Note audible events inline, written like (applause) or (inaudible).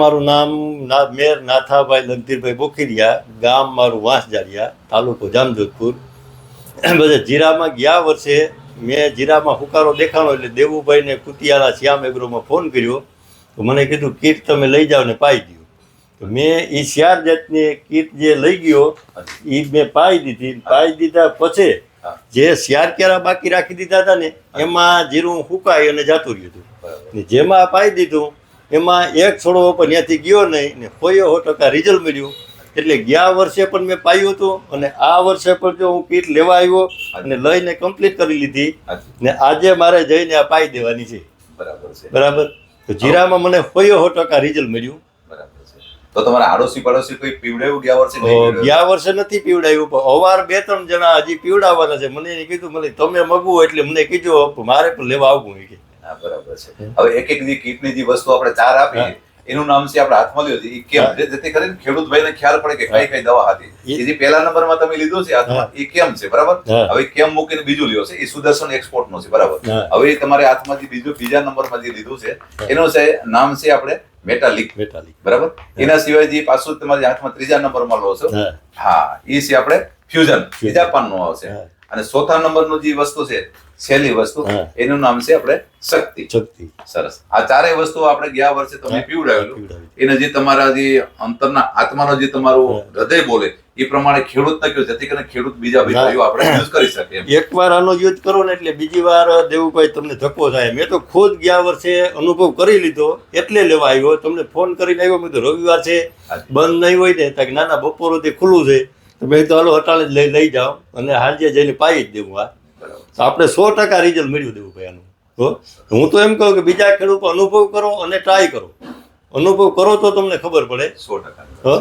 મારું નામ મેર નાથાભાઈ લગધીરભાઈ બોખીરિયા ગામ મારું વાંસજારિયા તાલુકો જામજોધપુર. બધા જીરામાં ગયા વર્ષે મેં જીરામાં હુકારો દેખાણો એટલે દેવુભાઈને કુતિયાળા શ્યામ એગ્રોમાં ફોન કર્યો. તો મને કીધું કીટ તમે લઈ જાઓ ને પાઈ દો તો મેં એ ચાર જાતની કીટ જે લઈ ગયો એ મેં પાઈ દીધી. પાઈ દીધા પછી જે શિયાર કેરા બાકી રાખી દીધા હતા ને એમાં જીરું હુકાય અને જાતું રહ્યું હતું. જેમાં પાઈ દીધું એમાં એક છોડો પણ ત્યાંથી ગયો નહીં ને સોએ સો ટકા રિઝલ્ટ મળ્યું. એટલે ગયા વર્ષે પણ મેં પાયું હતું અને આ વર્ષે પણ જો હું કીટ લેવા આવ્યો અને લઈને કમ્પ્લીટ કરી લીધી ને આજે મારે જઈને આ પાઈ દેવાની છે. બરાબર છે. બરાબર? તો જીરામાં મને સોએ સો ટકા રિઝલ્ટ મળ્યું. બરાબર છે. તો તમારા આડોશી પડોશી કોઈ પીવડાયું ગયા વર્ષે નહીં ગયા વર્ષે નથી પીવડાવ્યું પણ અવાર બે ત્રણ જણા હજી પીવડાવવાના છે. મને એને કીધું મને તમે મગવું એટલે મને કીધું મારે પણ લેવા આવવું કે. હા બરાબર છે. હવે એક એક જે કીટની જે વસ્તુ આપણે ચાર આપીએ એનું નામ છે આપણે હાથમાં છે એ કેમ? જેથી કરીને ખેડૂત ભાઈને ખ્યાલ પડે કે કઈ કઈ દવા હતી. એ- જે પહેલા નંબરમાં તમે લીધો છે હાથમાં એ કેમ છે? બરાબર? હવે કેમ મૂકીને બીજું લ્યો છે? એ સુદર્શન એક્સપોર્ટ નો છે. બરાબર? હવે તમારે હાથમાં જે બીજું બીજા નંબરમાં જે લીધું છે એનું છે નામ છે આપણે મેટાલિક. મેટાલિક. બરાબર? એના સિવાય જે પાછું તમારી હાથમાં ત્રીજા નંબરમાં લો છો. હા. એ છે આપણે ફ્યુઝન. બીજા પાનનું આવશે. અને ચોથા નંબરનું જે વસ્તુ છે છેલ્લી વસ્તુ એનું નામ છે આપણે શક્તિ. શક્તિ. સરસ. આ ચારેય વસ્તુ આપણે ગયા વર્ષે તમે પીવડાવેલું. એને જે તમારા જે અંતરના આત્માનો જે તમારું હૃદય બોલે એ પ્રમાણે ખેડૂત ન કયો જેથી કરીને ખેડૂત બીજા ના. ભાઈઓ આપણે (coughs) યુઝ કરી શકે એકવાર આનો યુઝ કરો ને એટલે બીજી વાર દેવુભાઈ તમને ધક્કો થાય. મેં તો ખુદ ગયા વર્ષે અનુભવ કરી લીધો એટલે લેવા આવ્યો. તમને ફોન કરીને આવ્યો મેં તો રવિવાર છે. બંધ નહીં હોય ને તો નાના બપોર સુધી ખુલ્લું છે. તો મેં તો હાલો અટાણે જ લઈ લઈ જાઓ અને હાલજે જઈને પાઈ જ દેવું આ તો આપણે સો ટકા રિઝલ્ટ દેવું ભાઈ આનું હો. હું તો એમ કહું કે બીજા ખેડૂતો અનુભવ કરો અને ટ્રાય કરો. અનુભવ કરો તો તમને ખબર પડે. સો ટકા. હો.